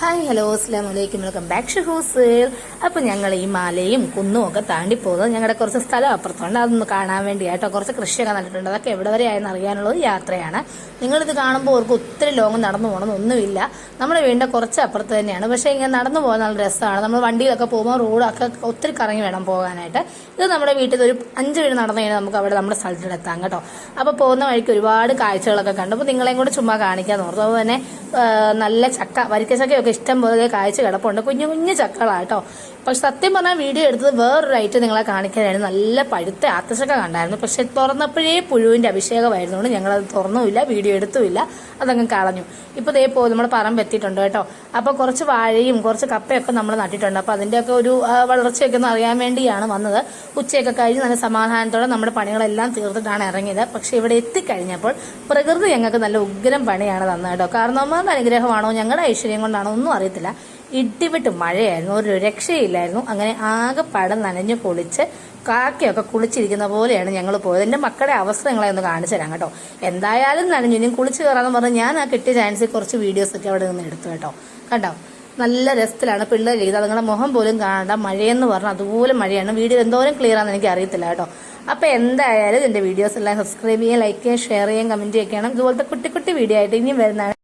Hi hello അസ്ലാം വലൈക്കും welcome back ഷു ഹൂസേൽ അപ്പോൾ ഞങ്ങൾ ഈ മലയും കുന്നും ഒക്കെ താണ്ടി പോകുന്നത് ഞങ്ങളുടെ കുറച്ച് സ്ഥലം അപ്പുറത്തുണ്ട്. അതൊന്ന് കാണാൻ വേണ്ടി ആയിട്ടോ കുറച്ച് കൃഷിയൊക്കെ നട്ടിട്ടുണ്ട് അതൊക്കെ എവിടെ വരെ ആയെന്ന് അറിയാനുള്ള ഒരു യാത്രയാണ്. നിങ്ങളിത് കാണുമ്പോൾ അവർക്ക് ഒത്തിരി ലോങ് നടന്നു പോകണം ഒന്നുമില്ല. നമ്മുടെ വീടിന്റെ കുറച്ച് അപ്പുറത്ത് തന്നെയാണ്. പക്ഷേ ഇങ്ങനെ നടന്നു പോകാൻ നല്ല രസമാണ്. നമ്മൾ വണ്ടിയിലൊക്കെ പോകുമ്പോൾ റോഡൊക്കെ ഒത്തിരി കറങ്ങി വേണം പോകാനായിട്ട്. ഇത് നമ്മുടെ വീട്ടിൽ ഒരു അഞ്ച് വീട് നടന്നു കഴിഞ്ഞാൽ നമുക്ക് അവിടെ നമ്മുടെ സ്ഥലത്തിലെത്താം കേട്ടോ. അപ്പോൾ പോകുന്ന വഴിക്ക് ഒരുപാട് കാഴ്ചകളൊക്കെ കണ്ടു. അപ്പോൾ നിങ്ങളെയും കൂടെ ചുമ്മാ കാണിക്കാൻ ഓർത്തു. അതുപോലെ തന്നെ നല്ല ചക്ക വരിക്കച്ചക്കയൊക്കെ ഇഷ്ടം പോലെ കാഴ്ച കിടപ്പുണ്ട്. കുഞ്ഞു കുഞ്ഞു ചക്കളാട്ടോ. പക്ഷെ സത്യം പറഞ്ഞാൽ വീഡിയോ എടുത്തത് വേറൊരു ഐറ്റം നിങ്ങളെ കാണിക്കാനായിരുന്നു. നല്ല പഴുത്ത ആത്തച്ചക്ക കണ്ടായിരുന്നു. പക്ഷെ തുറന്നപ്പോഴേ പുഴുവിന്റെ അഭിഷേകമായിരുന്നുകൊണ്ട് ഞങ്ങളത് തുറന്നുമില്ല വീഡിയോ എടുത്തുമില്ല. അതങ്ങ് കളഞ്ഞു. ഇപ്പോൾ ദേ പോ നമ്മൾ പറമ്പ് എത്തിയിട്ടുണ്ട് കേട്ടോ. അപ്പോൾ കുറച്ച് വാഴയും കുറച്ച് കപ്പയൊക്കെ നമ്മൾ നട്ടിട്ടുണ്ട്. അപ്പോൾ അതിന്റെയൊക്കെ ഒരു വളർച്ചയൊക്കെ ഒന്ന് അറിയാൻ വേണ്ടിയാണ് വന്നത്. ഉച്ചയൊക്കെ കഴിഞ്ഞ് നല്ല സമാധാനത്തോടെ നമ്മുടെ പണികളെല്ലാം തീർത്തിട്ടാണ് ഇറങ്ങിയത്. പക്ഷെ ഇവിടെ എത്തിക്കഴിഞ്ഞപ്പോൾ പ്രകൃതി ഞങ്ങൾക്ക് നല്ല ഉഗ്രം പണിയാണ് തന്നത് കേട്ടോ. കാരണം അനുഗ്രഹമാണോ? ഞങ്ങളുടെ ഐശ്വര്യം കൊണ്ടാണോ? ഒന്നും അറിയത്തില്ല. ഇടിവിട്ട് മഴയായിരുന്നു. ഒരു രക്ഷയില്ലായിരുന്നു. അങ്ങനെ ആകെ പടം നനഞ്ഞു കുളിച്ച് കാക്കയൊക്കെ കുളിച്ചിരിക്കുന്ന പോലെയാണ് ഞങ്ങൾ പോയത്. എന്റെ മക്കളുടെ അവസ്ഥ നിങ്ങളെ ഒന്ന് കാണിച്ചു തരാം കേട്ടോ. എന്തായാലും നനഞ്ഞു. ഇനി കുളിച്ച് കയറാന്ന് പറഞ്ഞ് ഞാൻ ആ കിട്ടിയ ചാൻസിൽ കുറച്ച് വീഡിയോസ് ഒക്കെ അവിടെ നിന്ന് എടുത്തു കേട്ടോ. കണ്ടോ? നല്ല രസത്തിലാണ്. പിള്ളേർ ചെയ്തത് നിങ്ങളുടെ മുഖം പോലും കാണണ്ട. മഴയെന്ന് പറഞ്ഞാൽ അതുപോലെ മഴയാണ്. വീഡിയോ എന്തോരം ക്ലിയർ ആണെന്ന് എനിക്ക് അറിയത്തില്ല കേട്ടോ. അപ്പൊ എന്തായാലും എന്റെ വീഡിയോസ് എല്ലാം സബ്സ്ക്രൈബ് ചെയ്യാൻ ലൈക്ക് ചെയ്യാൻ ഷെയർ ചെയ്യാൻ കമന്റ് ചെയ്യണം ഇതുപോലത്തെ കുട്ടി കുട്ടി വീഡിയോ ആയിട്ട് ഇനിയും വരുന്നതാണ്.